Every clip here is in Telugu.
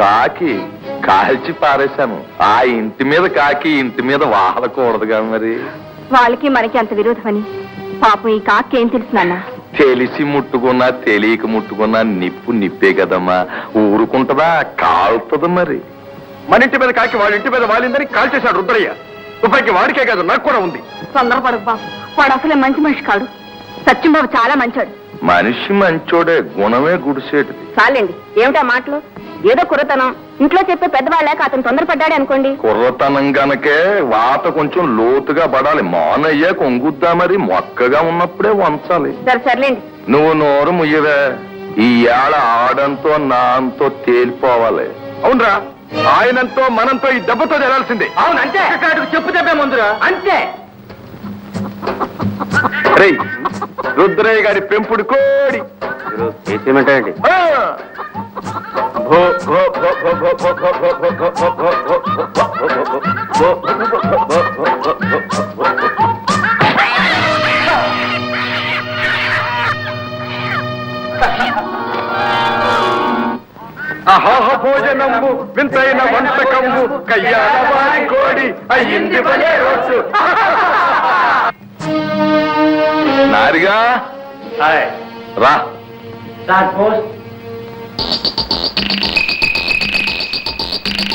కాకి కాల్చి పారేశాను. ఆ ఇంటి మీద కాకి ఇంటి మీద వాహలకూడదుగా మరి. వాళ్ళకి మనకి అంత విరోధమని. పాపం ఈ కాకి ఏం తెలుసు నాన్న? తెలిసి ముట్టుకున్నా తెలియక ముట్టుకున్నా నిప్పు నిప్పే కదమ్మా. ఊరుకుంటదా? కాలుతుంది మరి. మన ఇంటి మీద కాకి వాళ్ళ ఇంటి మీద వాలిందని కాల్ చేశాడు రుద్రయ్య. తుపాకి వాడికే కాదు నాకు కూడా ఉంది. తొందరపడకు బాబు. వాడు అసలే మంచి మనిషి కాడు. సత్యం బాబు చాలా మంచాడు. మనిషి మంచోడే గుణమే గుడిసేటిది. చాలండి. ఏమిటా మాటలు? ఏదో కుర్రతనం. ఇంట్లో చెప్పే పెద్దవాళ్ళాక అతను తొందరపడ్డాడు అనుకోండి. కుర్రతనం గనకే వాత కొంచెం లోతుగా పడాలి. మానయ్య కొంగుద్దా మరి మొక్కగా ఉన్నప్పుడే వంచాలి. సరే సర్లేండి. నువ్వు నోరు ముయ్యవే. ఈ ఏళ ఆడంతో నాంతో తేలిపోవాలి. అవునరా? ఆయనంతో మనంతో ఈ దెబ్బతో జరాల్సిందే. అవును అంతే. చెప్పు చెప్పే ముందురా. అంతే. రుద్రయ్య గారి పెంపుడు కోడి చేసేమంటారండి భోజనము వింతైన వంటకము కయ్యాల వారి కోడి అయ్యింది పనే రోజు నారిగా? రా.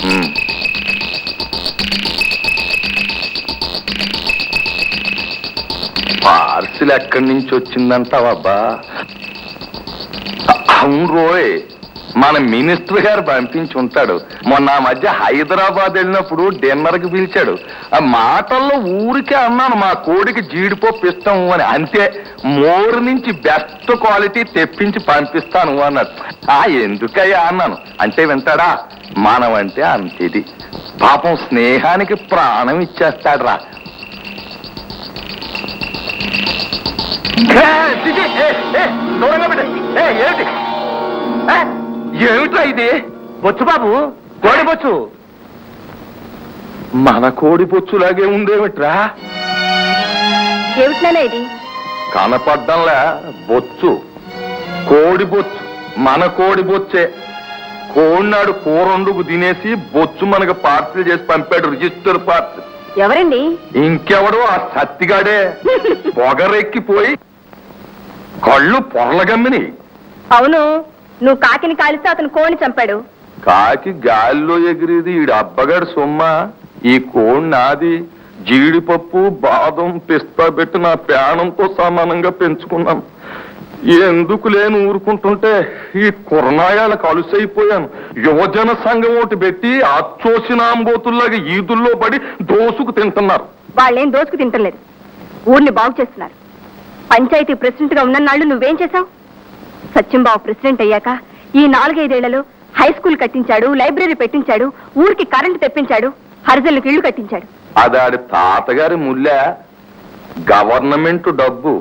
ఉమ్. పార్సిల్ ఎక్కడి నుంచి వచ్చిందంటావబ్బా? అవును రోయ్. మన మినిస్టర్ గారు పంపించి ఉంటాడు. మొన్న మధ్య హైదరాబాద్ వెళ్ళినప్పుడు డిన్నర్కి పిలిచాడు. ఆ మాటల్లో ఊరికే అన్నాను మా కోడికి జీడిపప్పు ఇస్తాము అని. అంతే మోరు నుంచి బెస్ట్ క్వాలిటీ తెప్పించి పంపిస్తాను అన్నాడు. ఆ ఎందుకయ్యా అన్నాను. అంటే వింటాడా? మనమంటే అంతేది. పాపం స్నేహానికి ప్రాణం ఇచ్చేస్తాడరా. దూరంగా పెట్టు. ఏ, ఏంటి ఏమిట్రా ఇది? బొచ్చు బాబు కోడి బొచ్చు. మన కోడి పొచ్చులాగే ఉండేమిట్రా? ఏమిటినానా ఇది? కనపడ్డంలా బొచ్చు. కోడి బొచ్చు మన కోడి బొచ్చే. కోడినాడు కూరండుకు తినేసి బొచ్చు మనకు పార్సిల్ చేసి పంపాడు రిజిస్టర్ పార్సిల్. ఎవరండి? ఇంకెవడో ఆ సత్తిగాడే. పొగరెక్కిపోయి కళ్ళు పొరలగమ్మిని. అవును. నువ్వు కాకిని కాలిస్తే అతను కోడిని చంపాడు. కాకి గాలిలో ఎగిరేది ఈడు అబ్బగాడు సొమ్మ. ఈ కోడి నాది. జీడిపప్పు బాదం పిస్తా పెట్టి నా ప్రాణంతో సమానంగా పెంచుకున్నాను ఎందుకు లేని ఊరుకుంటుంటే ఈ కుర్నాయాలకు అలుసైపోయాను యువజన సంఘం ఒకటి పెట్టి అచ్చోసినాంబోతుల్లాగా ఈదుల్లో పడి దోసుకు తింటున్నారు. వాళ్ళేం దోచుకు తింటలేదు. ఊరిని బాగు చేస్తున్నారు. పంచాయతీ ప్రెసిడెంట్గా ఉన్ననాళ్ళు నువ్వేం చేశావు? సత్యంబాబు ప్రెసిడెంట్ అయ్యాక ఈ నాలుగైదేళ్ళలో హై స్కూల్ కట్టించాడు లైబ్రరీ పెట్టించాడు ఊరికి కరెంటు తెప్పించాడు హరిజనులకు ఇళ్ళు కట్టించాడు. అదాడి తాతగారి ముల్ల గవర్నమెంట్ డబ్బు.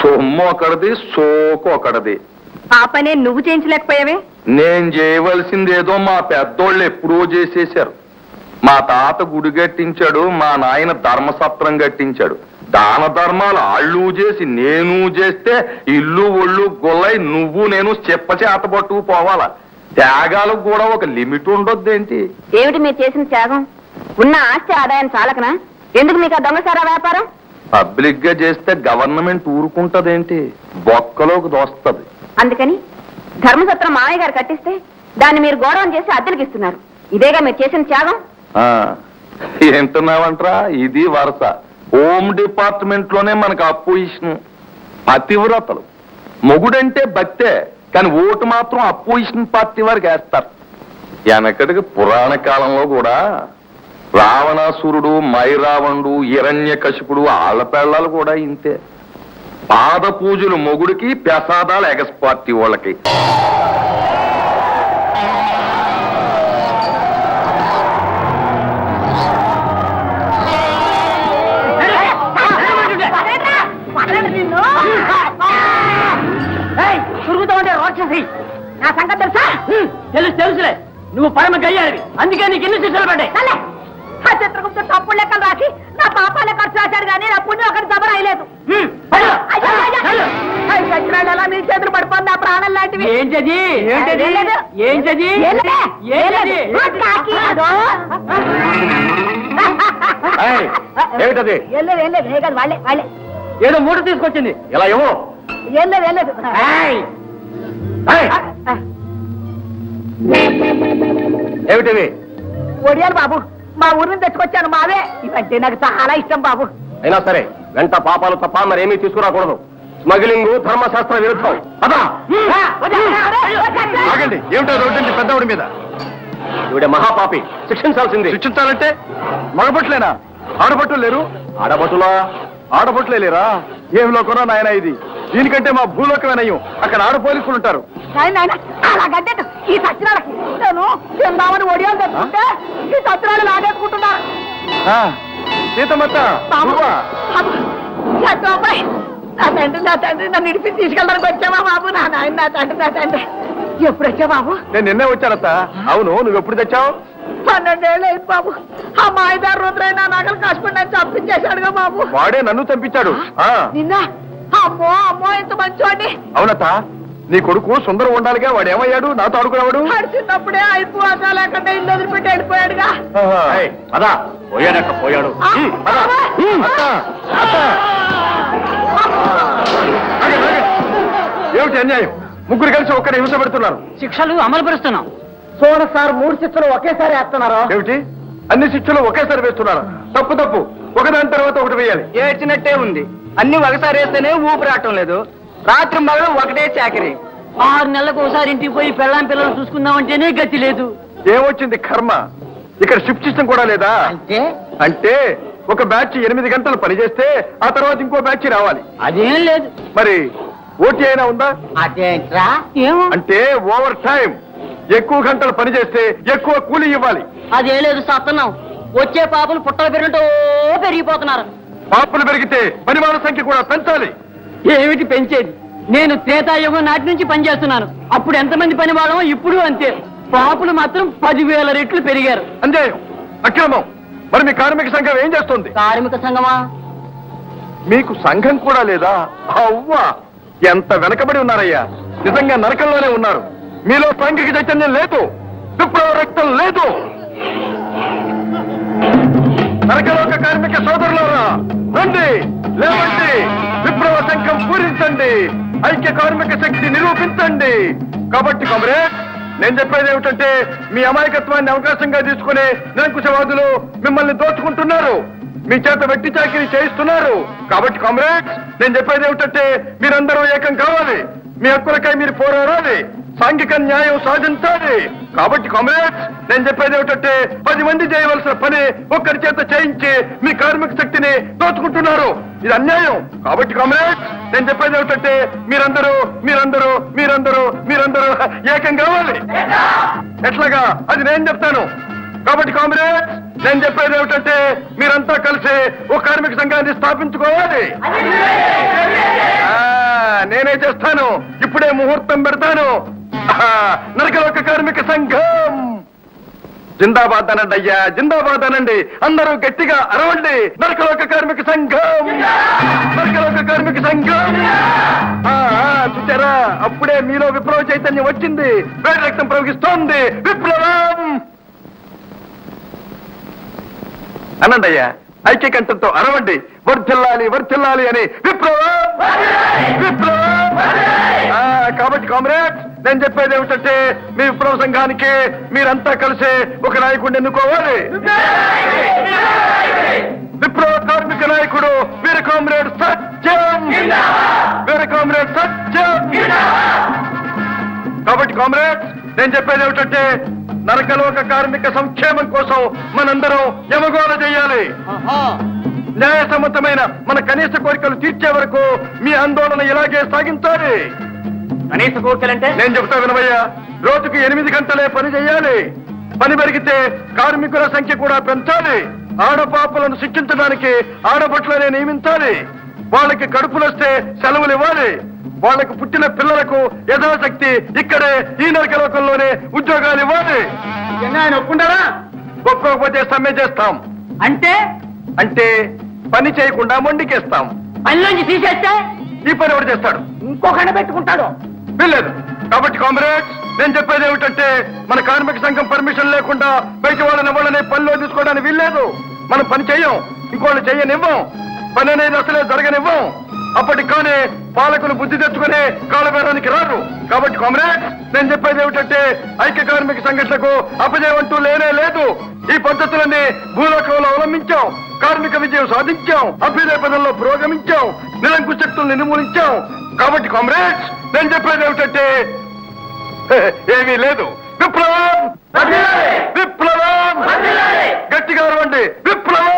సొమ్ము ఒకటిది సోకు ఒకటిది ఆ పనే నువ్వు చేయించలేకపోయావే? నేను చేయవలసిందేదో మా పెద్దోళ్ళు ఎప్పుడో చేసేశారు. మా తాత గుడి కట్టించాడు మా నాయన ధర్మసత్రం కట్టించాడు. దాన ధర్మాలు ఆళ్ళు చేసి నేను చేస్తే ఇల్లు ఒళ్ళు గొల్లై నువ్వు నేను చెప్ప చేత పట్టుకు పోవాలా? త్యాగాలకు కూడా ఒక లిమిట్ ఉండొద్దేంటి? ఏమిటి మీరు చేసిన త్యాగం? ఉన్న ఆస్తి ఆదాయం చాలకనా? ఎందుకు మీకు ఆ దొంగసారా వ్యాపారం? పబ్లిక్గా చేస్తే గవర్నమెంట్ ఊరుకుంటదేంటి? బొక్కలోకి దోస్తది. అందుకని ధర్మసత్రం మామయ్య గారు కట్టిస్తే దాన్ని మీరు గౌరవం చేసి అద్దెలకు ఇస్తున్నారు ఇదేగా మీరు చేసిన త్యాగం? ఆ, ఏంటున్నావంట్రా ఇది వరస. హోమ్ డిపార్ట్మెంట్లోనే మనకు అపోజిషన్ పతివ్రతలు మొగుడంటే భక్తే కానీ ఓటు మాత్రం అపోజిషన్ పార్టీ వారికి వేస్తారు. వెనకటికి పురాణ కాలంలో కూడా రావణాసురుడు మైరావణుడు ఇరణ్య కశిపుడు ఆళ్ళపేళ్ళాలు కూడా ఇంతే. పాద పూజలు మొగుడికి ప్రసాదాలు ఎగస్ పార్టీ వాళ్ళకి. అందుకే నీకు ఎన్ని శిక్షలు పడ్డాయి? ఆ చిత్రగుప్త తప్పుడు లెక్కలు రాసి నా పాపాల ఖర్చు రాశాడు కానీ నా పుణ్యం ఒకటి దబర అయ్యలేదు హ్మ్, వెళ్ళు, వెళ్ళు. మీ చేతులు పడిపోయింది ఆ ప్రాణం లాంటివి? ఏంటది ఏంటది? ఏంటది ఏలే, ఏంటది ఏలే. కాకి. అదో. ఏయ్, ఏమిటది? ఏం లేదు, ఏం లేదు. ఏ కాదు, వాళ్ళే వాళ్ళే. ఏదో మూట తీసుకొచ్చింది. ఇలా ఏమో? ఏం లేదు ఏం లేదు. ఏయ్, ఏయ్, ఏమిటివి ఒడియాలు బాబు. మా ఊరి నుంచి తెచ్చుకొచ్చాను మావే. ఇవంటే నాకు చాలా ఇష్టం బాబు. అయినా సరే వెంట పాపాలు తప్ప మరేమీ తీసుకురాకూడదు. స్మగ్లింగ్ ధర్మశాస్త్ర విరుద్ధం. పదా. ఆగండి. ఏమిటో రోడ్డు పెద్దవుడి మీద? ఈవిడ మహాపాపి. శిక్షించాల్సింది. శిక్షించాలంటే మగబట్లేనా? ఆడబట్టులు లేరు? ఆడబట్టులా? ఆడబట్లే లేరా? ఏం లోకరా నాయన ఇది? దీనికంటే మా భూలోకమే నయ్యం అక్కడ ఆడ పోలీసులు ఉంటారు. అలాగంటే ఈ సత్యనాలకి నేను తిందామని ఒడియాలు తెచ్చుకుంటే ఈ సత్యనాలు లాగేసుకుంటున్నారు ఆ, సీతమ్మత్త బాబు నువ్వా? బాబు, సత్యబాబాయ్, నా తండ్రి నా తండ్రి నన్ను ఇడిపి తీసుకెళ్ళడానికి వచ్చావా బాబు? నా నాయన నా తండ్రి నా తండ్రి. ఎప్పుడు వచ్చా బాబు? నేను నిన్నే వచ్చానత్త. అవును నువ్వు ఎప్పుడు తెచ్చావు? పన్నెండేళ్ళు అయింది బాబు. ఆ మాయదారు రుద్రైన నగలు కాసుకుని నన్ను చంపించేశాడుగా బాబు. వాడే నన్ను చంపించాడు. ఆ, నిన్న అమ్మో అమ్మో ఇంత మంచోండి అవునత్త నీ కొడుకు సుందరం ఉండాలిగా వాడు ఏమయ్యాడు? నాతో ఆడుకునేవాడు? వాడు చిన్నప్పుడే అయిపోగా లేకుండా ఇల్లు వదిలిపెట్టి వెళ్ళిపోయాడుగా. ఏయ్, పద. పోయాడు. ఆ, ఉమ్, పద. బాబాయ్. ఉమ్, అత్త, అత్త. ఆగండి, ఆగండి. ఏమిటి అన్యాయం? ముగ్గురు కలిసి ఒక్కడే హింస పెడుతున్నారు. శిక్షలు అమలు పరుస్తున్నాం చూడ సార్ మూడు చిత్తులు ఒకేసారి వేస్తున్నారు? ఏమిటి? అన్ని శిక్షలు ఒకేసారి వేస్తున్నారు? తప్పు తప్పు. ఒకదాని తర్వాత ఒకటి వేయాలి. ఏడ్చినట్టే ఉంది. అన్ని ఒకసారి వేస్తేనే ఊపిరాటం లేదు. రాత్రి మగలు ఒకటే చాకరి. ఆరు నెలలకు ఒకసారి ఇంటికి పోయి పెళ్ళాం పిల్లలు చూసుకుందామంటేనే గతి లేదు. ఏమొచ్చింది కర్మ? ఇక్కడ షిఫ్ట్ సిస్టమ్ కూడా లేదా? అంటే? అంటే ఒక బ్యాచ్ ఎనిమిది గంటలు పనిచేస్తే ఆ తర్వాత ఇంకో బ్యాచ్ రావాలి. అదేం లేదు. మరి ఓటీ అయినా ఉందా? అదేంట్రా? ఏమో. అంటే ఓవర్ టైం. ఎక్కువ గంటలు పనిచేస్తే ఎక్కువ కూలీ ఇవ్వాలి. అదేం లేదు సత్తన్నాం. వచ్చే పాపలు పుట్టలు పెరిగినట్టు పెరిగిపోతున్నారు. పాపులు పెరిగితే పనిమాల సంఖ్య కూడా పెంచాలి. ఏమిటి పెంచేది? నేను త్రేతాయుగం నాటి నుంచి పనిచేస్తున్నాను. అప్పుడు ఎంతమంది పని వాళ్ళమో ఇప్పుడు అంతే. పాపులు మాత్రం పదివేల రెట్లు పెరిగారు. అన్యాయం అక్రమం. మరి మీ కార్మిక సంఘం ఏం చేస్తుంది? కార్మిక సంఘమా? మీకు సంఘం కూడా లేదా? అవ్వా! ఎంత వెనకబడి ఉన్నారయ్యా! నిజంగా నరకంలోనే ఉన్నారు. మీలో సాంఘిక చైతన్యం లేదు. విప్లవ రక్తం లేదు. నరకలోక కార్మిక సోదరులారా రండి లేవండి విప్లవ శంఖం పూరించండి ఐక్య కార్మిక శక్తి నిరూపించండి. కాబట్టి కామ్రేడ్ నేను చెప్పేది ఏమిటంటే మీ అమాయకత్వాన్ని అవకాశంగా తీసుకునే నిరంకుశవాదులు మిమ్మల్ని దోచుకుంటున్నారు. మీ చేత వెట్టి చాకిరీ చేయిస్తున్నారు. కాబట్టి కామ్రేడ్స్ నేను చెప్పేది ఏమిటంటే మీరందరూ ఏకం కావాలి. మీ హక్కులకై మీరు పోరాడాలి. సాంఘిక న్యాయం సాధించాలి. కాబట్టి కామ్రేడ్స్ నేను చెప్పేది ఏమిటంటే పది మంది చేయవలసిన పని ఒక్కరి చేత చేయించి మీ కార్మిక శక్తిని దోచుకుంటున్నారు. ఇది అన్యాయం. కాబట్టి కామ్రేడ్స్ నేను చెప్పేది ఏమిటంటే మీరందరూ మీరందరూ మీరందరూ మీరందరూ ఏకం కావాలి. ఎట్లాగా? అది నేను చెప్తాను. కాబట్టి కామ్రేడ్స్ నేను చెప్పేది ఏమిటంటే మీరంతా కలిసి ఓ కార్మిక సంఘాన్ని స్థాపించుకోవాలి. ఆ, నేనే చేస్తాను. ఇప్పుడే ముహూర్తం పెడతాను. నరకలోక కార్మిక సంఘం. జిందాబాద్ అనండి అయ్యా జిందాబాద్ అనండి. అందరూ గట్టిగా అరవండి నరకలోక కార్మిక సంఘం. నరకలోక కార్మిక సంఘం. చూచారా? అప్పుడే మీలో విప్లవ చైతన్యం వచ్చింది. వేడి రక్తం ప్రవహిస్తోంది. విప్లవం. అనండి అయ్యా ఐక్యకంఠంతో అరవండి. వర్ధిల్లాలి వర్ధిల్లాలి అని విప్లవం. విప్లవం. కాబట్టి కామ్రేడ్స్ నేను చెప్పేది ఏమిటంటే మీ విప్లవ సంఘానికి మీరంతా కలిసి ఒక నాయకుడిని ఎన్నుకోవాలి. విప్లవ కార్మిక నాయకుడు వీర కామ్రేడ్ సత్యం. వీర కామ్రేడ్ సత్యం. కాబట్టి కామ్రేడ్ నేను చెప్పేది ఏమిటంటే నరకలోక కార్మిక సంక్షేమం కోసం మనందరం యమగోళ చేయాలి. న్యాయసమ్మతమైన మన కనీస కోరికలు తీర్చే వరకు మీ ఆందోళన ఇలాగే సాగించాలి. కనీస కోరికలంటే నేను చెప్తా వినవయ్యా రోజుకు ఎనిమిది గంటలే పని చేయాలి. పని పెరిగితే కార్మికుల సంఖ్య కూడా పెంచాలి. ఆడపాపలను శిక్షించడానికి ఆడబట్లనే నియమించాలి. వాళ్ళకి కడుపులొస్తే సెలవులు ఇవ్వాలి. వాళ్ళకు పుట్టిన పిల్లలకు యథాశక్తి ఇక్కడే ఈ నరకలోకంలోనే ఉద్యోగాలు ఇవ్వాలి. ఆయన ఒప్పుకుంటారా ఒప్పుకోకపోతే సమ్మె చేస్తాం. అంటే? అంటే పని చేయకుండా మొండికేస్తాం. పనిలోంచి తీసేస్తే? ఈ పని ఎవరు చేస్తాడు? ఇంకొకటి పెట్టుకుంటాడు. వీల్లేదు కాబట్టి కామ్రేడ్స్ నేను చెప్పేది ఏమిటంటే మన కార్మిక సంఘం పర్మిషన్ లేకుండా బయట వాళ్ళని ఎవరిని పనిలో తీసుకోవడానికి వీల్లేదు. మనం పని చేయం ఇంకోళ్ళు చేయనివ్వం. పని అనేది అసలే జరగనివ్వం. అప్పటికి కానీ పాలకులు బుద్ధి తెచ్చుకుని కాలబేరానికి రారు. కాబట్టి కామ్రేడ్స్ నేను చెప్పేది ఏమిటంటే ఐక్య కార్మిక సంఘటనకు అపజయం అంటూ లేనే లేదు. ఈ పద్ధతులన్నీ భూలోకంలో అవలంబించాం. కార్మిక విజయం సాధించాం. అభ్యుదయ పదంలో పురోగమించాం. నిరంకుశ శక్తులను నిర్మూలించాం. కాబట్టి కామ్రేడ్స్ నేను చెప్పేది ఏమిటంటే ఏమీ లేదు. విప్లవం! విప్లవం! గట్టిగా అరవండి. విప్లవం!